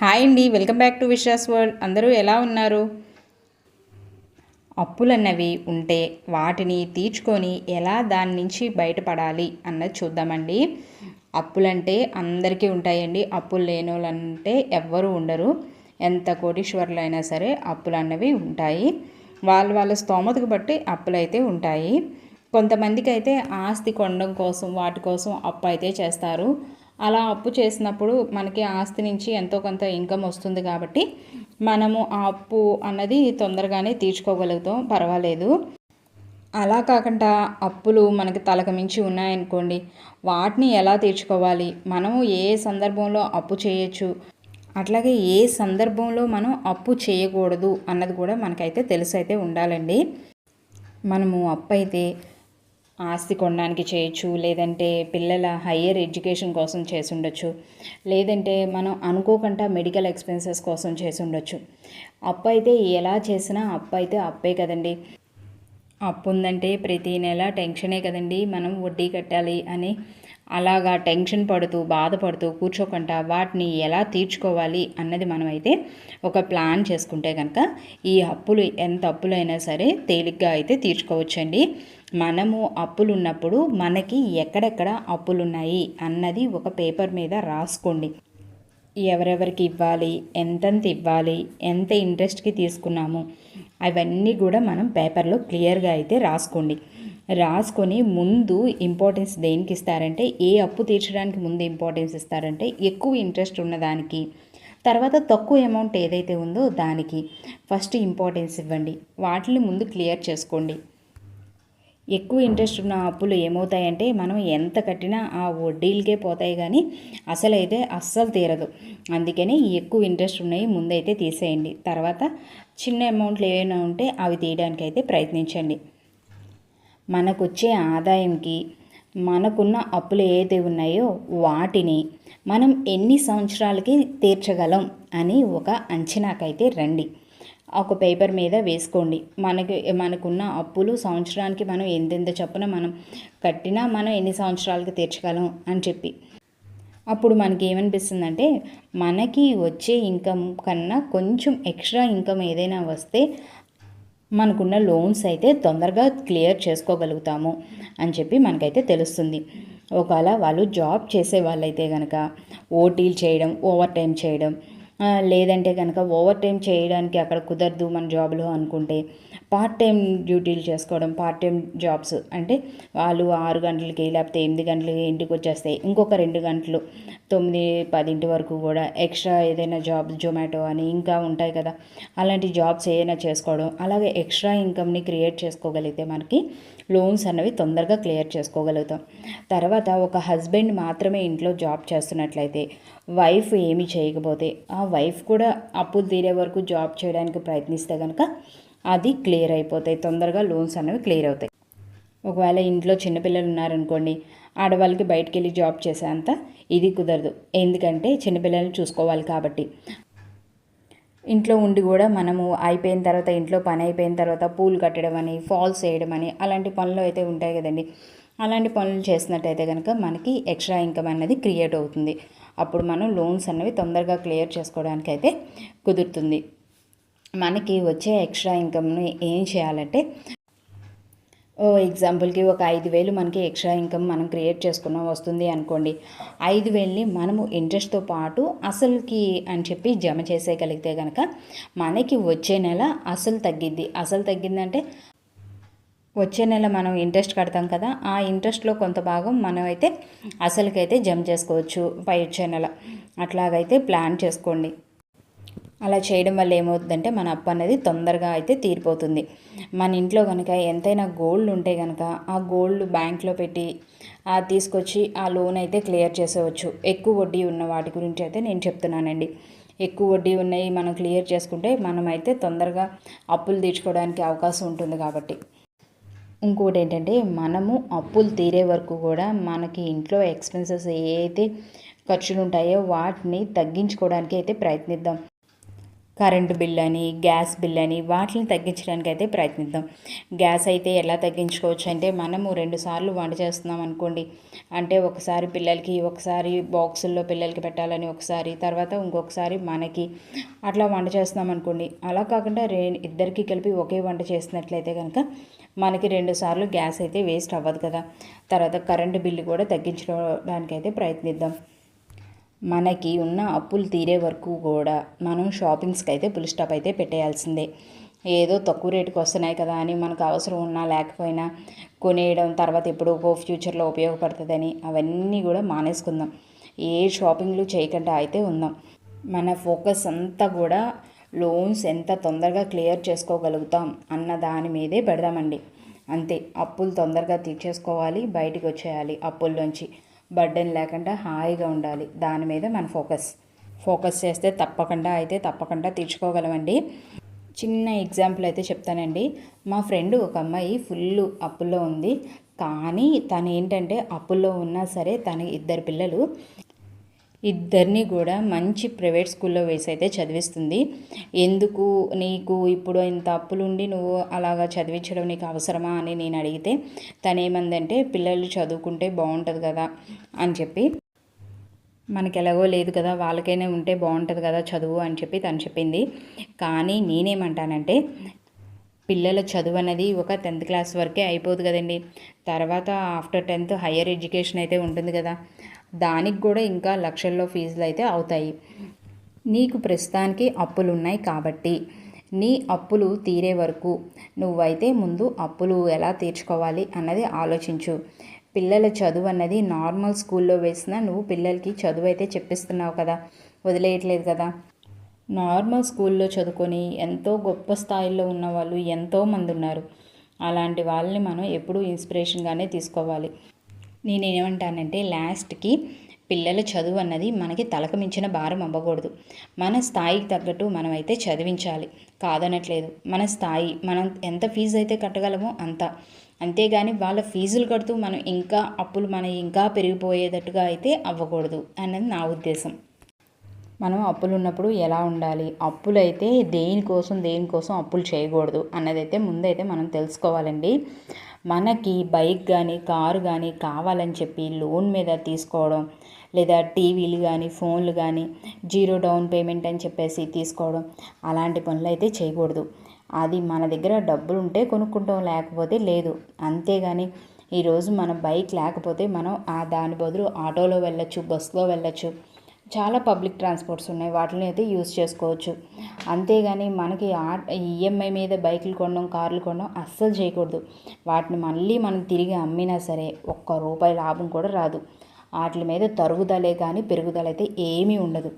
Hi అండి welcome back to Vishwas world. అందరూ ఎలా ఉన్నారు? అప్పులన్నవి ఉంటే వాటిని తీర్చుకొని ఎలా దాని నుంచి బయటపడాలి అన్నది చూద్దామండి. అప్పులంటే అందరికీ ఉంటాయండి. అప్పులు లేని వాళ్ళంటే ఎవ్వరూ ఉండరు. ఎంత కోటీశ్వరులు అయినా సరే అప్పులు అన్నవి ఉంటాయి. వాళ్ళ వాళ్ళ స్తోమతకు బట్టి అప్పులు అయితే ఉంటాయి. కొంతమందికి అయితే ఆస్తి కొనడం కోసం వాటి కోసం అప్పు అయితే చేస్తారు. అలా అప్పు చేసినప్పుడు మనకి ఆస్తి నుంచి ఎంతో కొంత ఇన్కమ్ వస్తుంది కాబట్టి మనము ఆ అప్పు అన్నది తొందరగానే తీర్చుకోగలుగుతాం పర్వాలేదు. అలా కాకుండా అప్పులు మనకి తలకు మించి ఉన్నాయనుకోండి వాటిని ఎలా తీర్చుకోవాలి? మనము ఏ సందర్భంలో అప్పు చేయొచ్చు? అట్లాగే ఏ సందర్భంలో మనం అప్పు చేయకూడదు అన్నది కూడా మనకైతే తెలిసి అయితే ఉండాలండి. మనము అప్పు అయితే ఆస్తి కొనడానికి చేయొచ్చు లేదంటే పిల్లల హయ్యర్ ఎడ్యుకేషన్ కోసం చేసి ఉండొచ్చు లేదంటే మనం అనుకోకుండా మెడికల్ ఎక్స్పెన్సెస్ కోసం చేసి ఉండొచ్చు అప్పు అయితే ఎలా చేసినా అప్పు అయితే అప్పే కదండి. అప్పు ఉందంటే ప్రతి నెల టెన్షనే కదండి. మనం వడ్డీ కట్టాలి అని అలాగా టెన్షన్ పడుతూ బాధపడుతూ కూర్చోకుండా వాటిని ఎలా తీర్చుకోవాలి అన్నది మనమైతే ఒక ప్లాన్ చేసుకుంటే కనుక ఈ అప్పులు ఎంత అప్పులైనా సరే తేలిగ్గా అయితే తీర్చుకోవచ్చండి. మనము అప్పులు ఉన్నప్పుడు మనకి ఎక్కడెక్కడ అప్పులు ఉన్నాయి అన్నది ఒక పేపర్ మీద రాసుకోండి. ఎవరెవరికి ఇవ్వాలి ఎంతెంత ఇవ్వాలి ఎంత ఇంట్రెస్ట్కి తీసుకున్నాము అవన్నీ కూడా మనం పేపర్లో క్లియర్గా అయితే రాసుకోండి. రాసుకొని ముందు ఇంపార్టెన్స్ దేనికి ఇస్తారంటే ఏ అప్పు తీర్చడానికి ముందు ఇంపార్టెన్స్ ఇస్తారంటే ఎక్కువ ఇంట్రెస్ట్ ఉన్నదానికి తర్వాత తక్కువ అమౌంట్ ఏదైతే ఉందో దానికి ఫస్ట్ ఇంపార్టెన్స్ ఇవ్వండి. వాటిని ముందు క్లియర్ చేసుకోండి. ఎక్కువ ఇంట్రెస్ట్ ఉన్న అప్పులు ఏమవుతాయంటే మనం ఎంత కట్టినా ఆ వడ్డీలకే పోతాయి కానీ అసలు అయితే అస్సలు తీరదు. అందుకని ఎక్కువ ఇంట్రెస్ట్ ఉన్నాయి ముందైతే తీసేయండి. తర్వాత చిన్న అమౌంట్లు ఏమైనా ఉంటే అవి తీయడానికి అయితే ప్రయత్నించండి. మనకు వచ్చే ఆదాయంకి మనకున్న అప్పులు ఏదైతే ఉన్నాయో వాటిని మనం ఎన్ని సంవత్సరాలకి తీర్చగలం అని ఒక అంచనాకైతే రండి. ఒక పేపర్ మీద వేసుకోండి. మనకి మనకున్న అప్పులు సంవత్సరానికి మనం ఎంతెంత చొప్పున మనం కట్టినా మనం ఎన్ని సంవత్సరాలకి తీర్చగలం అని చెప్పి. అప్పుడు మనకి ఏమనిపిస్తుందంటే మనకి వచ్చే ఇన్కమ్ కన్నా కొంచెం ఎక్స్ట్రా ఇన్కమ్ ఏదైనా వస్తే మనకున్న లోన్స్ అయితే తొందరగా క్లియర్ చేసుకోగలుగుతాము అని చెప్పి మనకైతే తెలుస్తుంది. ఒకవేళ వాళ్ళు జాబ్ చేసే వాళ్ళైతే కనుక ఓటీలు చేయడం ఓవర్ టైం చేయడం లేదంటే కనుక ఓవర్ టైం చేయడానికి అక్కడ కుదరదు మన జాబ్లో అనుకుంటే పార్ట్ టైం డ్యూటీలు చేసుకోవడం పార్ట్ టైం జాబ్స్ అంటే వాళ్ళు ఆరు గంటలకి లేకపోతే ఎనిమిది గంటలకి ఇంటికి వచ్చేస్తాయి ఇంకొక రెండు గంటలు తొమ్మిది పదింటి వరకు కూడా ఎక్స్ట్రా ఏదైనా జాబ్ జొమాటో అని ఇంకా ఉంటాయి కదా. అలాంటి జాబ్స్ ఏదైనా చేసుకోవడం అలాగే ఎక్స్ట్రా ఇన్కమ్ని క్రియేట్ చేసుకోగలిగితే మనకి లోన్స్ అనేవి తొందరగా క్లియర్ చేసుకోగలుగుతాం. తర్వాత ఒక హస్బెండ్ మాత్రమే ఇంట్లో జాబ్ చేస్తున్నట్లయితే వైఫ్ ఏమి చేయకపోతే ఆ వైఫ్ కూడా అప్పులు తీరే వరకు జాబ్ చేయడానికి ప్రయత్నిస్తే కనుక అది క్లియర్ అయిపోతాయి తొందరగా లోన్స్ అనేవి క్లియర్ అవుతాయి. ఒకవేళ ఇంట్లో చిన్నపిల్లలు ఉన్నారనుకోండి ఆడవాళ్ళకి బయటికి వెళ్ళి జాబ్ చేసేంత ఇది కుదరదు. ఎందుకంటే చిన్నపిల్లల్ని చూసుకోవాలి కాబట్టి. ఇంట్లో ఉండి కూడా మనము అయిపోయిన తర్వాత ఇంట్లో పని అయిపోయిన తర్వాత పూలు కట్టడం అని ఫాల్స్ వేయడం అని అలాంటి పనులు అయితే ఉంటాయి కదండి. అలాంటి పనులు చేసినట్టయితే కనుక మనకి ఎక్స్ట్రా ఇన్కమ్ అనేది క్రియేట్ అవుతుంది. అప్పుడు మనం లోన్స్ అనేవి తొందరగా క్లియర్ చేసుకోవడానికి అయితే కుదురుతుంది. మనకి వచ్చే ఎక్స్ట్రా ఇన్కమ్ని ఏం చేయాలంటే ఓ ఎగ్జాంపుల్కి ఒక ఐదు వేలు మనకి ఎక్స్ట్రా ఇన్కమ్ మనం క్రియేట్ చేసుకున్నాం వస్తుంది అనుకోండి. ఐదు వేలని మనము ఇంట్రెస్ట్తో పాటు అసలుకి అని చెప్పి జమ చేసేయగలిగితే కనుక మనకి వచ్చే నెల అసలు తగ్గిద్ది. అసలు తగ్గిందంటే వచ్చే నెల మనం ఇంట్రెస్ట్ కడతాం కదా ఆ ఇంట్రెస్ట్లో కొంత భాగం మనం అయితే అసలుకైతే జమ చేసుకోవచ్చు పై వచ్చే నెల. అట్లాగైతే ప్లాన్ చేసుకోండి. అలా చేయడం వల్ల ఏమవుతుందంటే మన అప్పు అనేది తొందరగా అయితే తీరిపోతుంది. మన ఇంట్లో కనుక ఎంతైనా గోల్డ్ ఉంటే కనుక ఆ గోల్డ్ బ్యాంక్లో పెట్టి తీసుకొచ్చి ఆ లోన్ అయితే క్లియర్ చేసేవచ్చు. ఎక్కువ వడ్డీ ఉన్న వాటి గురించి అయితే నేను చెప్తున్నానండి. ఎక్కువ వడ్డీ ఉన్నాయి మనం క్లియర్ చేసుకుంటే మనమైతే తొందరగా అప్పులు తీర్చుకోవడానికి అవకాశం ఉంటుంది కాబట్టి. ఇంకోటి ఏంటంటే మనము అప్పులు తీరే వరకు కూడా మనకి ఇంట్లో ఎక్స్పెన్సెస్ ఏ అయితే ఖర్చులు ఉంటాయో వాటిని తగ్గించుకోవడానికి అయితే ప్రయత్నిద్దాం. కరెంటు బిల్ అని గ్యాస్ బిల్ అని వాటిని తగ్గించడానికి అయితే ప్రయత్నిద్దాం. గ్యాస్ అయితే ఎలా తగ్గించుకోవచ్చు అంటే మనము రెండు సార్లు వంట చేస్తున్నాం అనుకోండి. అంటే ఒకసారి పిల్లలకి ఒకసారి బాక్సుల్లో పిల్లలకి పెట్టాలని ఒకసారి తర్వాత ఇంకొకసారి మనకి. అట్లా వంట చేస్తున్నాం అనుకోండి. అలా కాకుండా రే ఇద్దరికి కలిపి ఒకే వంట చేసినట్లయితే కనుక మనకి రెండు సార్లు గ్యాస్ అయితే వేస్ట్ అవ్వదు కదా. తర్వాత కరెంటు బిల్లు కూడా తగ్గించడానికి అయితే ప్రయత్నిద్దాం. మనకి ఉన్న అప్పులు తీరే వరకు కూడా మనం షాపింగ్స్కి అయితే ఫుల్ స్టాప్ అయితే పెట్టేయాల్సిందే. ఏదో తక్కువ రేటుకి వస్తున్నాయి కదా అని మనకు అవసరం ఉన్నా లేకపోయినా కొనేయడం తర్వాత ఎప్పుడో ఫ్యూచర్లో ఉపయోగపడుతుందని అవన్నీ కూడా మానేసుకుందాం. ఏ షాపింగ్లు చేయకుండా అయితే ఉందాం. మన ఫోకస్ అంతా కూడా లోన్స్ ఎంత తొందరగా క్లియర్ చేసుకోగలుగుతాం అన్న దాని మీదే పెడదామండి. అంతే అప్పులు తొందరగా తీర్చేసుకోవాలి బయటికి వచ్చేయాలి అప్పుల్లోంచి. బర్డెన్ లేకుండా హాయిగా ఉండాలి. దాని మీద మన ఫోకస్. ఫోకస్ చేస్తే తప్పకుండా అయితే తప్పకుండా తీర్చుకోగలమండి. చిన్న ఎగ్జాంపుల్ అయితే చెప్తానండి. మా ఫ్రెండ్ ఒక అమ్మాయి ఫుల్ అప్పుల్లో ఉంది. కానీ తను ఏంటంటే అప్పుల్లో ఉన్నా సరే తన ఇద్దరు పిల్లలు ఇద్దరిని కూడా మంచి ప్రైవేట్ స్కూల్లో వేసి అయితే చదివిస్తుంది. ఎందుకు నీకు ఇప్పుడు ఇంత అప్పులుండి నువ్వు అలాగా చదివించడం నీకు అవసరమా అని నేను అడిగితే తనేమందంటే పిల్లలు చదువుకుంటే బాగుంటుంది కదా అని చెప్పి మనకి ఎలాగో లేదు కదా వాళ్ళకైనా ఉంటే బాగుంటుంది కదా చదువు అని చెప్పి తను చెప్పింది. కానీ నేనేమంటానంటే పిల్లల చదువు అనేది ఒక టెన్త్ క్లాస్ వరకే అయిపోదు కదండి. తర్వాత ఆఫ్టర్ టెన్త్ హయ్యర్ ఎడ్యుకేషన్ అయితే ఉంటుంది కదా. దానికి కూడా ఇంకా లక్షల్లో ఫీజులు అయితే అవుతాయి. నీకు ప్రస్తుతానికి అప్పులు ఉన్నాయి కాబట్టి నీ అప్పులు తీరే వరకు నువ్వైతే ముందు అప్పులు ఎలా తీర్చుకోవాలి అన్నది ఆలోచించు. పిల్లల చదువు అన్నది నార్మల్ స్కూల్లో వేసినా నువ్వు పిల్లలకి చదువు అయితే చెప్పిస్తున్నావు కదా వదిలేయట్లేదు కదా. నార్మల్ స్కూల్లో చదువుకొని ఎంతో గొప్ప స్థాయిలో ఉన్న వాళ్ళు ఎంతోమంది ఉన్నారు. అలాంటి వాళ్ళని మనం ఎప్పుడూ ఇన్స్పిరేషన్గానే తీసుకోవాలి. నేనేమంటానంటే లాస్ట్కి పిల్లల చదువు అన్నది మనకి తలకు మించిన భారం అవ్వకూడదు. మన స్థాయికి తగ్గట్టు మనమైతే చదివించాలి. కాదనట్లేదు. మన స్థాయి మనం ఎంత ఫీజు అయితే కట్టగలమో అంత. అంతేగాని వాళ్ళ ఫీజులు కడుతూ మనం ఇంకా అప్పులు మన ఇంకా పెరిగిపోయేటట్టుగా అయితే అవ్వకూడదు అన్నది నా ఉద్దేశం. మనం అప్పులు ఉన్నప్పుడు ఎలా ఉండాలి? అప్పులు అయితే దేనికోసం దేనికోసం అప్పులు చేయకూడదు అన్నదైతే ముందైతే మనం తెలుసుకోవాలండి. మనకి బైక్ కానీ కారు కానీ కావాలని చెప్పి లోన్ మీద తీసుకోవడం లేదా టీవీలు కానీ ఫోన్లు కానీ జీరో డౌన్ పేమెంట్ అని చెప్పేసి తీసుకోవడం అలాంటి పనులు అయితే చేయకూడదు. అది మన దగ్గర డబ్బులు ఉంటే కొనుక్కుంటాం లేకపోతే లేదు. అంతేగాని ఈరోజు మన బైక్ లేకపోతే మనం ఆ దాని బదులు ఆటోలో వెళ్ళొచ్చు బస్సులో వెళ్ళొచ్చు చాలా పబ్లిక్ ట్రాన్స్పోర్ట్స్ ఉన్నాయి. వాటిని అయితే యూజ్ చేసుకోవచ్చు. అంతేగాని మనకి ఆ ఈఎంఐ మీద బైకులు కొనడం కార్లు కొనడం అస్సలు చేయకూడదు. వాటిని మళ్ళీ మనం తిరిగి అమ్మినా సరే ఒక్క రూపాయి లాభం కూడా రాదు. వాటి మీద తరుగుదలే కానీ పెరుగుదల అయితే ఏమీ ఉండదు.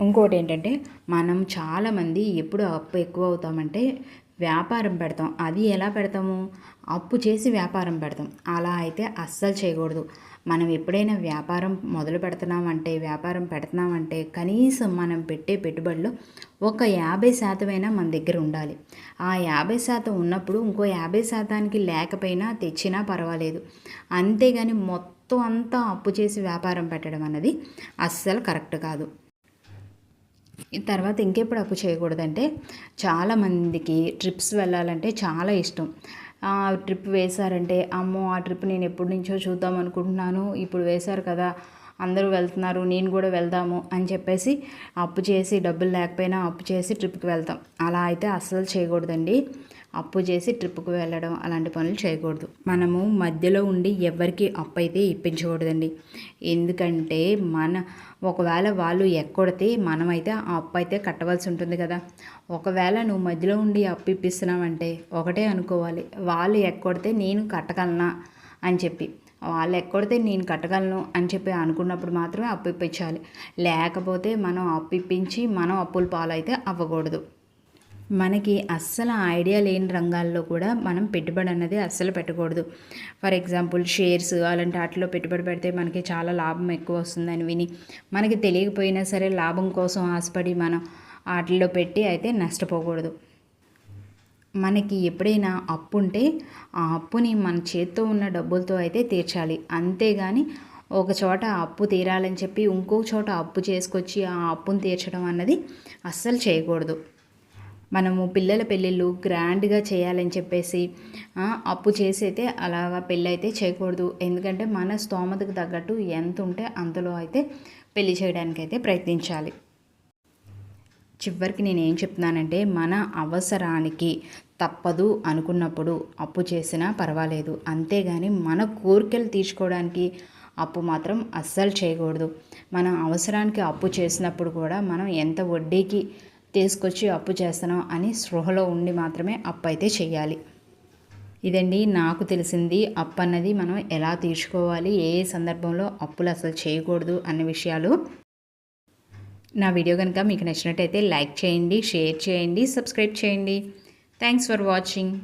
ఇంకోటి ఏంటంటే మనం చాలామంది ఎప్పుడు అప్పు ఎక్కువ అవుతామంటే వ్యాపారం పెడతాం. అది ఎలా పెడతాము? అప్పు చేసి వ్యాపారం పెడతాం. అలా అయితే అస్సలు చేయకూడదు. మనం ఎప్పుడైనా వ్యాపారం మొదలు పెడుతున్నామంటే వ్యాపారం పెడుతున్నామంటే కనీసం మనం పెట్టే పెట్టుబడిలో ఒక యాభై శాతమైనా మన దగ్గర ఉండాలి. ఆ యాభై శాతం ఉన్నప్పుడు ఇంకో యాభై శాతానికి లేకపోయినా తెచ్చినా పర్వాలేదు. అంతేగాని మొత్తం అంతా అప్పు చేసి వ్యాపారం పెట్టడం అన్నది అస్సలు కరెక్ట్ కాదు. తర్వాత ఇంకెప్పుడు అప్పు చేయకూడదంటే చాలామందికి ట్రిప్స్ వెళ్ళాలంటే చాలా ఇష్టం. ట్రిప్ వేశారంటే అమ్మో ఆ ట్రిప్ నేను ఎప్పటి నుంచో చూద్దాం అనుకుంటున్నాను ఇప్పుడు వేశారు కదా అందరూ వెళ్తున్నారు నేను కూడా వెళ్దాము అని చెప్పేసి అప్పు చేసి డబ్బులు లేకపోయినా అప్పు చేసి ట్రిప్కి వెళ్తాం. అలా అయితే అస్సలు చేయకూడదండి. అప్పు చేసి ట్రిప్కు వెళ్ళడం అలాంటి పనులు చేయకూడదు. మనము మధ్యలో ఉండి ఎవరికి అప్పు అయితే ఇప్పించకూడదండి. ఎందుకంటే మన ఒకవేళ వాళ్ళు ఎక్కొడితే మనమైతే ఆ అప్పు అయితే కట్టవలసి ఉంటుంది కదా. ఒకవేళ నువ్వు మధ్యలో ఉండి అప్పు ఇప్పిస్తున్నావంటే ఒకటే అనుకోవాలి. వాళ్ళు ఎక్కొడితే నేను కట్టగలనా అని చెప్పి. వాళ్ళు ఎక్కొడితే నేను కట్టగలను అని చెప్పి అనుకున్నప్పుడు మాత్రమే అప్పు ఇప్పించాలి. లేకపోతే మనం అప్పు ఇప్పించి మనం అప్పుల పాలైతే అవ్వకూడదు. మనకి అస్సలు ఐడియా లేని రంగాల్లో కూడా మనం పెట్టుబడి అన్నది అస్సలు పెట్టకూడదు. ఫర్ ఎగ్జాంపుల్ షేర్స్ అలాంటి వాటిలో పెట్టుబడి పెడితే మనకి చాలా లాభం ఎక్కువ వస్తుందని విని మనకి తెలియకపోయినా సరే లాభం కోసం ఆశపడి మనం వాటిల్లో పెట్టి అయితే నష్టపోకూడదు. మనకి ఎప్పుడైనా అప్పు ఉంటే ఆ అప్పుని మన చేత్తో ఉన్న డబ్బులతో అయితే తీర్చాలి. అంతేగాని ఒక చోట అప్పు తీరాలని చెప్పి ఇంకో చోట అప్పు చేసుకొచ్చి ఆ అప్పును తీర్చడం అన్నది అస్సలు చేయకూడదు. మనము పిల్లల పెళ్ళిళ్ళు గ్రాండ్గా చేయాలని చెప్పేసి అప్పు చేసి అయితే అలాగా పెళ్ళి అయితే చేయకూడదు. ఎందుకంటే మన స్తోమతకు తగ్గట్టు ఎంత ఉంటే అంతలో అయితే పెళ్ళి చేయడానికి అయితే ప్రయత్నించాలి. చివరికి నేను ఏం చెప్తున్నానంటే మన అవసరానికి తప్పదు అనుకున్నప్పుడు అప్పు చేసినా పర్వాలేదు. అంతేగాని మన కోరికలు తీర్చుకోవడానికి అప్పు మాత్రం అస్సలు చేయకూడదు. మన అవసరానికి అప్పు చేసినప్పుడు కూడా మనం ఎంత వడ్డీకి తీసుకొచ్చి అప్పు చేస్తాను అని స్పృహలో ఉండి మాత్రమే అప్పు అయితే చేయాలి ఇదండి నాకు తెలిసింది అప్పు అన్నది మనం ఎలా తీర్చుకోవాలి ఏ ఏ సందర్భంలో అప్పులు అసలు చేయకూడదు అన్న విషయాలు. నా వీడియో కనుక మీకు నచ్చినట్టయితే లైక్ చేయండి షేర్ చేయండి సబ్స్క్రైబ్ చేయండి. Thanks for watching.